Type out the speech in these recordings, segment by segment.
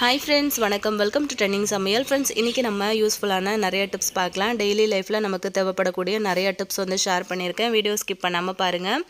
Hi friends வணக்கம். Welcome to trending சமையல். Friends இன்றைக்கி நம்ம யூஸ்ஃபுல்லான நிறைய டிப்ஸ் பார்க்கலாம். டெய்லி லைஃப்பில் நமக்கு தேவைப்படக்கூடிய நிறைய டிப்ஸ் வந்து ஷேர் பண்ணியிருக்கேன். வீடியோ ஸ்கிப் பண்ணாமல் பாருங்கள்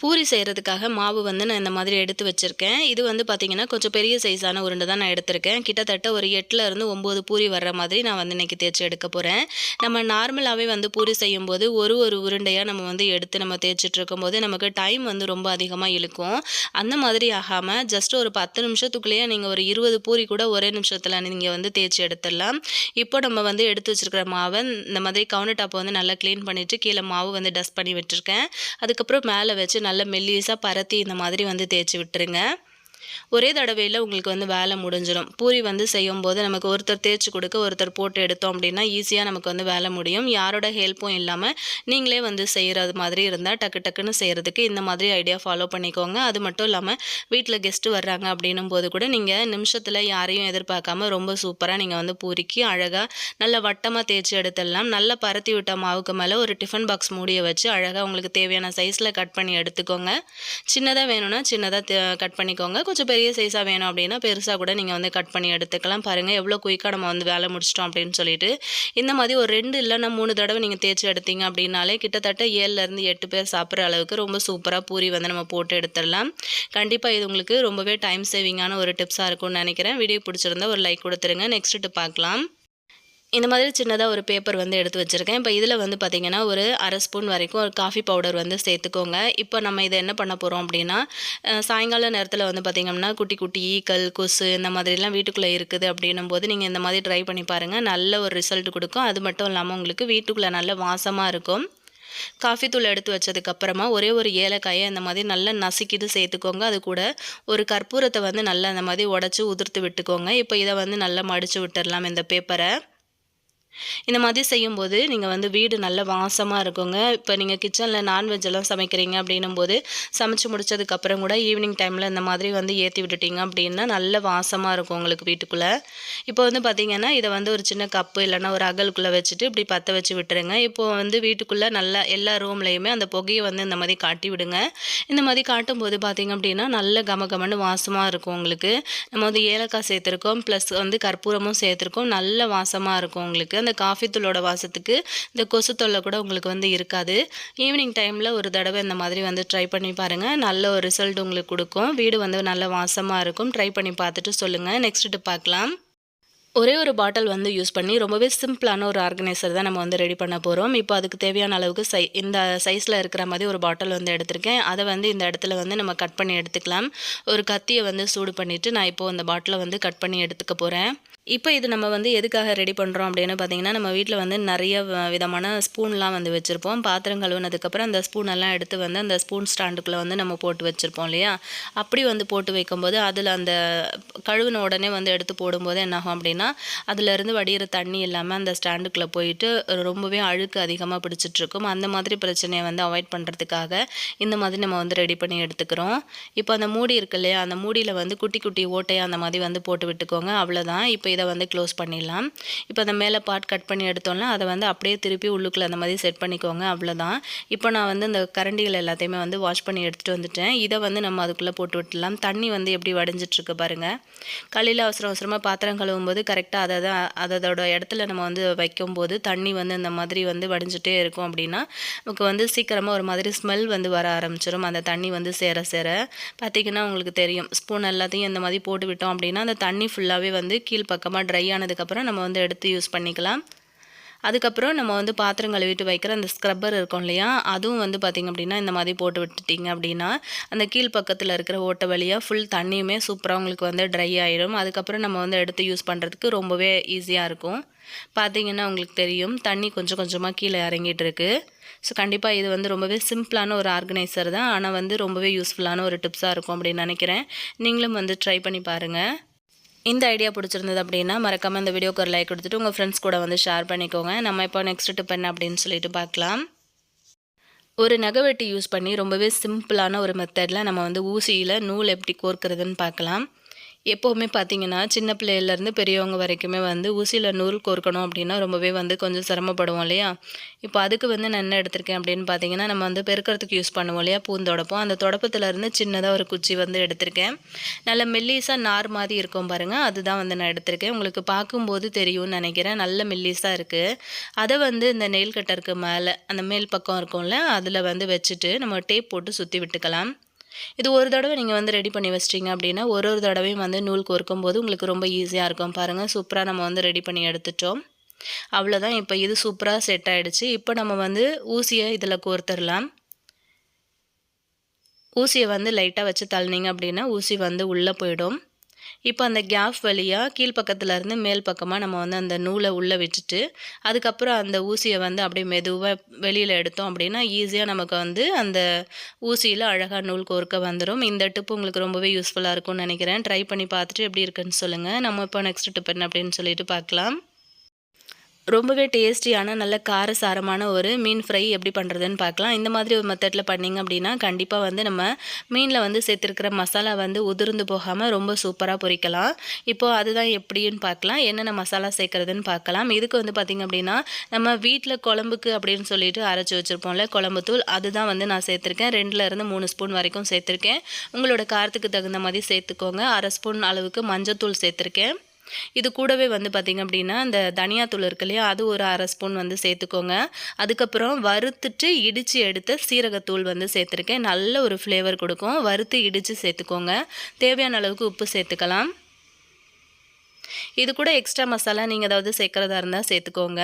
பூரி செய்கிறதுக்காக மாவு வந்து நான் இந்த மாதிரி எடுத்து வச்சுருக்கேன். இது வந்து பார்த்திங்கன்னா கொஞ்சம் பெரிய சைஸான உருண்டை தான் நான் எடுத்திருக்கேன். கிட்டத்தட்ட ஒரு எட்டில் இருந்து ஒம்பது பூரி வர்ற மாதிரி நான் வந்து இன்றைக்கி தேய்ச்சி எடுக்க போகிறேன் நம்ம நார்மலாகவே வந்து பூரி செய்யும்போது ஒரு ஒரு உருண்டையாக நம்ம வந்து எடுத்து நம்ம தேய்ச்சிட்டுருக்கும்போது நமக்கு டைம் வந்து ரொம்ப அதிகமாக இழுக்கும். அந்த மாதிரி ஆகாமல் ஜஸ்ட் ஒரு பத்து நிமிஷத்துக்குள்ளேயே நீங்கள் ஒரு இருபது பூரி கூட ஒரே நிமிஷத்தில் நீங்கள் வந்து தேய்ச்சி எடுத்துடலாம். இப்போ நம்ம வந்து எடுத்து வச்சுருக்கிற மாவை இந்த மாதிரி கவுண்டர் டாப்பை வந்து நல்லா க்ளீன் பண்ணிவிட்டு கீழே மாவு வந்து டஸ்ட் பண்ணி விட்டுருக்கேன். அதுக்கப்புறம் மேலே வச்சு நல்ல மெல்லியஸாக பரத்தி இந்த மாதிரி வந்து தேய்ச்சி விட்டுருங்க. ஒரே தடவையில் உங்களுக்கு வந்து வேலை முடிஞ்சிடும் பூரி வந்து செய்யும்போது நமக்கு ஒருத்தர் தேய்ச்சி கொடுக்க ஒருத்தர் போட்டு எடுத்தோம் அப்படின்னா ஈஸியாக நமக்கு வந்து வேலை முடியும். யாரோட ஹெல்ப்பும் இல்லாமல் நீங்களே வந்து செய்கிறது மாதிரி இருந்தால் டக்கு டக்குன்னு செய்கிறதுக்கு இந்த மாதிரி ஐடியா ஃபாலோ பண்ணிக்கோங்க. அது மட்டும் இல்லாமல் வீட்டில் கெஸ்ட்டு வர்றாங்க அப்படின்னும் போது கூட நீங்கள் நிமிஷத்தில் யாரையும் எதிர்பார்க்காம ரொம்ப சூப்பராக நீங்கள் வந்து பூரிக்கு அழகாக நல்ல வட்டமாக தேய்ச்சி எடுத்துடலாம். நல்லா பரத்தி விட்ட மாவுக்கு மேலே ஒரு டிஃபன் பாக்ஸ் மூடியை வச்சு அழகாக உங்களுக்கு தேவையான சைஸில் கட் பண்ணி எடுத்துக்கோங்க. சின்னதாக வேணும்னா சின்னதாக கட் பண்ணிக்கோங்க. கொஞ்சம் பெரிய சைஸாக வேணும் அப்படின்னா பெருசாக கூட நீங்கள் வந்து கட் பண்ணி எடுத்துக்கலாம். பாருங்கள் எவ்வளோ குயிக்காக நம்ம வந்து வேலை முடிச்சிட்டோம் அப்படின்னு சொல்லிட்டு. இந்த மாதிரி ஒரு ரெண்டு இல்லைன்னா மூணு தடவை நீங்கள் தேய்ச்சி எடுத்தீங்க அப்படின்னாலே கிட்டத்தட்ட ஏழுலேருந்து எட்டு பேர் சாப்பிட்ற அளவுக்கு ரொம்ப சூப்பராக பூரி வந்து நம்ம போட்டு எடுத்துடலாம். கண்டிப்பாக இது உங்களுக்கு ரொம்பவே டைம் சேவிங்கான ஒரு டிப்ஸாக இருக்கும்னு நினைக்கிறேன். வீடியோ பிடிச்சிருந்தா ஒரு லைக் கொடுத்துருங்க. நெக்ஸ்ட் பார்க்கலாம். இந்த மாதிரி சின்னதாக ஒரு பேப்பர் வந்து எடுத்து வச்சுருக்கேன். இப்போ இதில் வந்து பார்த்திங்கன்னா ஒரு அரை ஸ்பூன் வரைக்கும் ஒரு காஃபி பவுடர் வந்து சேர்த்துக்கோங்க. இப்போ நம்ம இதை என்ன பண்ண போகிறோம் அப்படின்னா சாயங்கால நேரத்தில் வந்து பார்த்திங்கன்னா குட்டி குட்டி ஈக்கள் கொசு இந்த மாதிரிலாம் வீட்டுக்குள்ளே இருக்குது அப்படின்னும் போது நீங்கள் இந்த மாதிரி ட்ரை பண்ணி பாருங்கள் நல்ல ஒரு ரிசல்ட் கொடுக்கும். அது மட்டும் இல்லாமல் உங்களுக்கு வீட்டுக்குள்ளே நல்ல வாசமாக இருக்கும். காஃபி தூள் எடுத்து வச்சதுக்கப்புறமா ஒரே ஒரு ஏலக்காயை இந்த மாதிரி நல்லா நசுக்கிட்டு சேர்த்துக்கோங்க. அது கூட ஒரு கற்பூரத்தை வந்து நல்லா அந்த மாதிரி உடச்சி உதிர்த்து விட்டுக்கோங்க. இப்போ இதை வந்து நல்லா மடித்து விட்டுடலாம் இந்த பேப்பரை இந்த மாதிரி செய்யும்போது நீங்கள் வந்து வீடு நல்ல வாசமாக இருக்குங்க. இப்போ நீங்கள் கிச்சனில் நான்வெஜ் எல்லாம் சமைக்கிறீங்க அப்படின்னும் போது சமைச்சு முடிச்சதுக்கப்புறம் கூட ஈவினிங் டைமில் இந்த மாதிரி வந்து ஏற்றி விட்டுட்டீங்க அப்படின்னா நல்ல வாசமாக இருக்கும் உங்களுக்கு வீட்டுக்குள்ளே. இப்போ வந்து பார்த்திங்கன்னா இதை வந்து ஒரு சின்ன கப்பு இல்லைன்னா ஒரு அகலுக்குள்ளே வச்சுட்டு இப்படி பற்ற வச்சு விட்டுருங்க. இப்போது வந்து வீட்டுக்குள்ளே நல்லா எல்லா ரூம்லேயுமே அந்த புகையை வந்து இந்த மாதிரி காட்டி விடுங்க. இந்த மாதிரி காட்டும் போது பார்த்திங்க அப்படின்னா நல்ல கம கமன்னு வாசமாக இருக்கும் உங்களுக்கு. நம்ம வந்து ஏலக்காய் சேர்த்துருக்கோம் ப்ளஸ் வந்து கற்பூரமும் சேர்த்துருக்கோம் நல்ல வாசமாக இருக்கும் உங்களுக்கு. அந்த காஃபி தூளோட வாசத்துக்கு இந்த கொசு தொல்லை கூட உங்களுக்கு வந்து இருக்காது. ஈவினிங் டைமில் ஒரு தடவை இந்த மாதிரி வந்து ட்ரை பண்ணி பாருங்கள் நல்ல ஒரு ரிசல்ட் உங்களுக்கு கொடுக்கும். வீடு வந்து நல்ல வாசமாக இருக்கும். ட்ரை பண்ணி பார்த்துட்டு சொல்லுங்கள் நெக்ஸ்ட்டு பார்க்கலாம். ஒரே ஒரு பாட்டில் வந்து யூஸ் பண்ணி ரொம்பவே சிம்பிளான ஒரு ஆர்கனைசர் தான் நம்ம வந்து ரெடி பண்ண போகிறோம் இப்போ அதுக்கு தேவையான அளவுக்கு சை இந்த சைஸில் இருக்கிற மாதிரி ஒரு பாட்டில் வந்து எடுத்திருக்கேன். அதை வந்து இந்த இடத்துல வந்து நம்ம கட் பண்ணி எடுத்துக்கலாம். ஒரு கத்தியை வந்து சூடு பண்ணிவிட்டு நான் இப்போது அந்த பாட்டிலை வந்து கட் பண்ணி எடுத்துக்க போகிறேன் இப்போ இது நம்ம வந்து எதுக்காக ரெடி பண்ணுறோம் அப்படின்னு பார்த்தீங்கன்னா நம்ம வீட்டில் வந்து நிறைய விதமான ஸ்பூன்லாம் வந்து வச்சுருப்போம். பாத்திரம் கழுவுனதுக்கப்புறம் அந்த ஸ்பூனெல்லாம் எடுத்து வந்து அந்த ஸ்பூன் ஸ்டாண்டுக்குள்ளே வந்து நம்ம போட்டு வச்சுருப்போம் இல்லையா? அப்படி வந்து போட்டு வைக்கும்போது அதில் அந்த கழுவின உடனே வந்து எடுத்து போடும்போது என்னாகும் அப்படின்னா அதிலேருந்து வடிகிற தண்ணி இல்லாமல் அந்த ஸ்டாண்டுக்குள்ளே போயிட்டு ரொம்பவே அழுக்கு அதிகமாக பிடிச்சிட்ருக்கும். அந்த மாதிரி பிரச்சனையை வந்து அவாய்ட் பண்ணுறதுக்காக இந்த மாதிரி நம்ம வந்து ரெடி பண்ணி எடுத்துக்கிறோம். இப்போ அந்த மூடி இருக்கு இல்லையா? அந்த மூடியில் வந்து குட்டி குட்டி ஓட்டையாக அந்த மாதிரி வந்து போட்டு விட்டுக்கோங்க. அவ்வளோதான் இப்போ இதை வந்து க்ளோஸ் பண்ணிடலாம். இப்போ அந்த மேலே பார்ட் கட் பண்ணி எடுத்தோம்னா அதை வந்து அப்படியே திருப்பி உள்ளுக்குள்ளே அந்த மாதிரி செட் பண்ணிக்கோங்க அவ்வளோதான் இப்போ நான் வந்து இந்த கரண்டிகள் எல்லாத்தையுமே வந்து வாஷ் பண்ணி எடுத்துகிட்டு வந்துட்டேன். இதை வந்து நம்ம அதுக்குள்ளே போட்டு விட்டுலாம் தண்ணி வந்து எப்படி வடைஞ்சிட்ருக்கு பாருங்கள் காலையில் அவசரம் அவசரமாக பாத்திரம் கழுவும் போது கரெக்டாக அதை தான் அதோட இடத்துல நம்ம வந்து வைக்கும்போது தண்ணி வந்து இந்த மாதிரி வந்து வடிஞ்சிட்டே இருக்கும் அப்படின்னா நமக்கு வந்து சீக்கிரமாக ஒரு மாதிரி ஸ்மெல் வந்து வர ஆரம்பிச்சிடும் அந்த தண்ணி வந்து சேர சேர. பார்த்திங்கன்னா உங்களுக்கு தெரியும் ஸ்பூன் எல்லாத்தையும் இந்த மாதிரி போட்டு விட்டோம் அப்படின்னா அந்த தண்ணி ஃபுல்லாகவே வந்து பக்கமாக ட்ரை ஆனதுக்கப்புறம் நம்ம வந்து எடுத்து யூஸ் பண்ணிக்கலாம். அதுக்கப்புறம் நம்ம வந்து பாத்திரம் கழுவிட்டு வைக்கிற அந்த ஸ்க்ரப்பர் இருக்கும் இல்லையா? அதுவும் வந்து பார்த்திங்க அப்படின்னா இந்த மாதிரி போட்டு விட்டுட்டிங்க அப்படின்னா அந்த கீழ் பக்கத்தில் இருக்கிற ஓட்ட வழியாக ஃபுல் தண்ணியுமே சூப்பராக உங்களுக்கு வந்து ட்ரை ஆகிடும் அதுக்கப்புறம் நம்ம வந்து எடுத்து யூஸ் பண்ணுறதுக்கு ரொம்பவே ஈஸியாக இருக்கும். பார்த்திங்கன்னா உங்களுக்கு தெரியும் தண்ணி கொஞ்சம் கொஞ்சமாக கீழே இறங்கிட்டு இருக்கு. ஸோ கண்டிப்பாக இது வந்து ரொம்பவே சிம்பிளான ஒரு ஆர்கனைசர் தான். ஆனால் வந்து ரொம்பவே யூஸ்ஃபுல்லான ஒரு டிப்ஸாக இருக்கும் அப்படின்னு நினைக்கிறேன். நீங்களும் வந்து ட்ரை பண்ணி பாருங்கள் இந்த ஐடியா பிடிச்சிருந்தது அப்படின்னா மறக்காமல் இந்த வீடியோக்கு ஒரு லைக் கொடுத்துட்டு உங்கள் ஃப்ரெண்ட்ஸ் கூட வந்து ஷேர் பண்ணிக்கோங்க. நம்ம இப்போ நெக்ஸ்ட் டிப் என்ன அப்படின்னு சொல்லிட்டு பார்க்கலாம். ஒரு நகை வெட்டி யூஸ் பண்ணி ரொம்பவே சிம்பிளான ஒரு மெத்தடில் நம்ம வந்து ஊசியில் நூல் எப்படி கோர்க்கிறதுன்னு பார்க்கலாம். எப்போவுமே பார்த்தீங்கன்னா சின்ன பிள்ளையிலேருந்து பெரியவங்க வரைக்குமே வந்து ஊசியில் நூல் கோர்க்கணும் அப்படின்னா ரொம்பவே வந்து கொஞ்சம் சிரமப்படுவோம் இல்லையா? இப்போ அதுக்கு வந்து நான் என்ன எடுத்திருக்கேன் அப்படின்னு பார்த்தீங்கன்னா நம்ம வந்து பெருக்கிறதுக்கு யூஸ் பண்ணுவோம் இல்லையா? பூந்தொடப்போம் அந்த தொடப்பத்துலேருந்து சின்னதாக ஒரு குச்சி வந்து எடுத்திருக்கேன். நல்ல மெல்லிஸாக நார் மாதிரி இருக்கும் பாருங்கள் அதுதான் வந்து நான் எடுத்திருக்கேன். உங்களுக்கு பார்க்கும்போது தெரியும்னு நினைக்கிறேன். நல்ல மெல்லிஸாக இருக்குது அதை வந்து இந்த நெயில் கட்டருக்கு மேலே அந்த மேல் பக்கம் இருக்கும்ல அதில் வந்து வச்சுட்டு நம்ம டேப் போட்டு சுற்றி விட்டுக்கலாம். இது ஒரு தடவை நீங்கள் வந்து ரெடி பண்ணி வச்சிட்டிங்க அப்படின்னா ஒரு ஒரு தடவையும் வந்து நூல் கோர்க்கும் போது உங்களுக்கு ரொம்ப ஈஸியாக இருக்கும். பாருங்கள் சூப்பராக நம்ம வந்து ரெடி பண்ணி எடுத்துட்டோம். அவ்வளோதான் இப்போ இது சூப்பராக செட் ஆகிடுச்சு இப்போ நம்ம வந்து ஊசியை இதில் கோர்த்துடலாம். ஊசியை வந்து லைட்டாக வச்சு தள்ளினீங்க அப்படின்னா ஊசி வந்து உள்ளே போயிடும். இப்போ அந்த கேப் வழியாக கீழ்ப்பக்கத்துலேருந்து மேல் பக்கமாக நம்ம வந்து அந்த நூலை உள்ளே வச்சுட்டு அதுக்கப்புறம் அந்த ஊசியை வந்து அப்படியே மெதுவாக வெளியில் எடுத்தோம் அப்படின்னா ஈஸியாக நமக்கு வந்து அந்த ஊசியில் அழகாக நூல் கோர்க்க வந்துடும் இந்த டிப்பு உங்களுக்கு ரொம்பவே யூஸ்ஃபுல்லாக இருக்கும்னு நினைக்கிறேன். ட்ரை பண்ணி பார்த்துட்டு எப்படி இருக்குன்னு சொல்லுங்கள் நம்ம இப்போ நெக்ஸ்ட் டிப் என்ன அப்படின்னு சொல்லிட்டு பார்க்கலாம். ரொம்பவே டேஸ்டியான நல்ல காரசாரமான ஒரு மீன் ஃப்ரை எப்படி பண்ணுறதுன்னு பார்க்கலாம். இந்த மாதிரி ஒரு மெத்தடில் பண்ணிங்க அப்படின்னா கண்டிப்பாக வந்து நம்ம மீனில் வந்து சேர்த்துருக்கிற மசாலா வந்து உதிர்ந்து போகாமல் ரொம்ப சூப்பராக பொரிக்கலாம் இப்போது அதுதான் எப்படின்னு பார்க்கலாம். என்னென்ன மசாலா சேர்க்குறதுன்னு பார்க்கலாம். இதுக்கு வந்து பார்த்திங்க அப்படின்னா நம்ம வீட்டில் குழம்புக்கு அப்படின்னு சொல்லிட்டு அரைச்சி வச்சுருப்போம்ல குழம்பு தூள் அதுதான் வந்து நான் சேர்த்துருக்கேன். ரெண்டுலேருந்து மூணு ஸ்பூன் வரைக்கும் சேர்த்துருக்கேன். உங்களோட காரத்துக்கு தகுந்த மாதிரி சேர்த்துக்கோங்க. அரை ஸ்பூன் அளவுக்கு மஞ்சள் தூள் சேர்த்துருக்கேன். இது கூடவே வந்து பார்த்திங்க அப்படின்னா இந்த தனியாத்தூள் இருக்கு இல்லையா அது ஒரு அரை ஸ்பூன் வந்து சேர்த்துக்கோங்க. அதுக்கப்புறம் வறுத்துட்டு இடித்து எடுத்த சீரகத்தூள் வந்து சேர்த்துருக்கேன். நல்ல ஒரு ஃப்ளேவர் கொடுக்கும். வறுத்து இடித்து சேர்த்துக்கோங்க. தேவையான அளவுக்கு உப்பு சேர்த்துக்கலாம். இது கூட எக்ஸ்ட்ரா மசாலா நீங்கள் ஏதாவது சேர்க்குறதா இருந்தால் சேர்த்துக்கோங்க.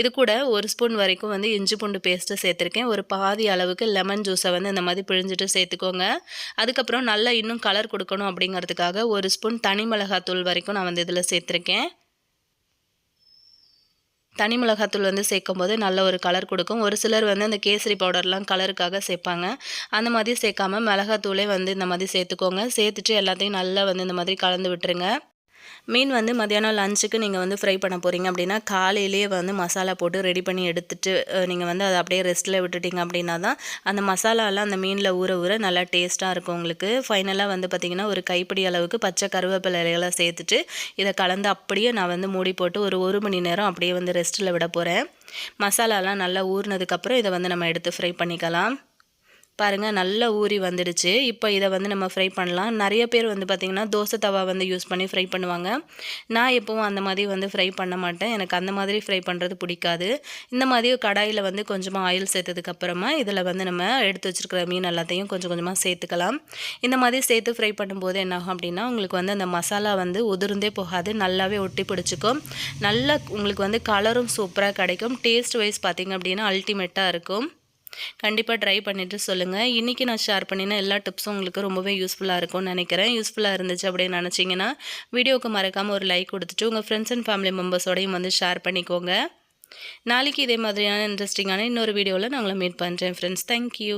இது கூட ஒரு ஸ்பூன் வரைக்கும் வந்து இஞ்சி பூண்டு பேஸ்ட்டு சேர்த்துருக்கேன். ஒரு பாதி அளவுக்கு லெமன் ஜூஸை வந்து இந்த மாதிரி பிழிஞ்சிட்டு சேர்த்துக்கோங்க. அதுக்கப்புறம் நல்லா இன்னும் கலர் கொடுக்கணும் அப்படிங்கிறதுக்காக ஒரு ஸ்பூன் தனி மிளகாத்தூள் வரைக்கும் நான் வந்து இதில் சேர்த்துருக்கேன். தனி மிளகாத்தூள் வந்து சேர்க்கும் போது நல்ல ஒரு கலர் கொடுக்கும். ஒரு சிலர் வந்து அந்த கேசரி பவுடர்லாம் கலருக்காக சேர்ப்பாங்க. அந்த மாதிரி சேர்க்காம மிளகாத்தூளே வந்து இந்த மாதிரி சேர்த்துக்கோங்க. சேர்த்துட்டு எல்லாத்தையும் நல்லா வந்து இந்த மாதிரி கலந்து விட்டுருங்க. மீன் வந்து மதியானம் லஞ்சுக்கு நீங்கள் வந்து ஃப்ரை பண்ண போகிறீங்க அப்படின்னா காலையிலேயே வந்து மசாலா போட்டு ரெடி பண்ணி எடுத்துட்டு நீங்கள் வந்து அதை அப்படியே ரெஸ்ட்டில் விட்டுட்டிங்க அப்படின்னா தான் அந்த மசாலாலாம் அந்த மீனில் ஊற ஊற நல்லா டேஸ்ட்டாக இருக்கும் உங்களுக்கு. ஃபைனலாக வந்து பார்த்திங்கன்னா ஒரு கைப்பிடி அளவுக்கு பச்சை கருவேப்பிலை இலைகளை சேர்த்துட்டு இதை கலந்து அப்படியே நான் வந்து மூடி போட்டு ஒரு ஒரு மணி நேரம் அப்படியே வந்து ரெஸ்ட்டில் விட போகிறேன் மசாலாலாம் நல்லா ஊறினதுக்கப்புறம் இதை வந்து நம்ம எடுத்து ஃப்ரை பண்ணிக்கலாம். பாருங்கள் நல்லா ஊறி வந்துடுச்சு. இப்போ இதை வந்து நம்ம ஃப்ரை பண்ணலாம். நிறைய பேர் வந்து பார்த்திங்கன்னா தோசை தவா வந்து யூஸ் பண்ணி ஃப்ரை பண்ணுவாங்க. நான் எப்போவும் அந்த மாதிரி வந்து ஃப்ரை பண்ண மாட்டேன். எனக்கு அந்த மாதிரி ஃப்ரை பண்ணுறது பிடிக்காது. இந்த மாதிரி கடாயில் வந்து கொஞ்சமாக ஆயில் சேர்த்ததுக்கப்புறமா இதில் வந்து நம்ம எடுத்து வச்சுருக்கிற மீன் எல்லாத்தையும் கொஞ்சம் கொஞ்சமாக சேர்த்துக்கலாம். இந்த மாதிரி சேர்த்து ஃப்ரை பண்ணும்போது என்னாகும் அப்படின்னா உங்களுக்கு வந்து அந்த மசாலா வந்து உதிர்ந்தே போகாது. நல்லாவே ஒட்டி பிடிச்சிக்கும். நல்லா உங்களுக்கு வந்து கலரும் சூப்பராக கிடைக்கும். டேஸ்ட் வைஸ் பார்த்திங்க அப்படின்னா அல்டிமேட்டாக இருக்கும். கண்டிப்பாக ட்ரை பண்ணிவிட்டு சொல்லுங்கள் இன்றைக்கி நான் ஷேர் பண்ணின எல்லா டிப்ஸும் உங்களுக்கு ரொம்பவே யூஸ்ஃபுல்லாக இருக்கும்னு நினைக்கிறேன். யூஸ்ஃபுல்லாக இருந்துச்சு அப்படின்னு நினச்சிங்கன்னா வீடியோவுக்கு மறக்காமல் ஒரு லைக் கொடுத்துட்டு உங்கள் ஃப்ரெண்ட்ஸ் அண்ட் ஃபேமிலி மெம்பர்ஸோடையும் வந்து ஷேர் பண்ணிக்கோங்க. நாளைக்கு இதே மாதிரியான இன்ட்ரெஸ்டிங்கான இன்னொரு வீடியோவில் நான் உங்களை மீட் பண்ணுறேன் ஃப்ரெண்ட்ஸ் தேங்க்யூ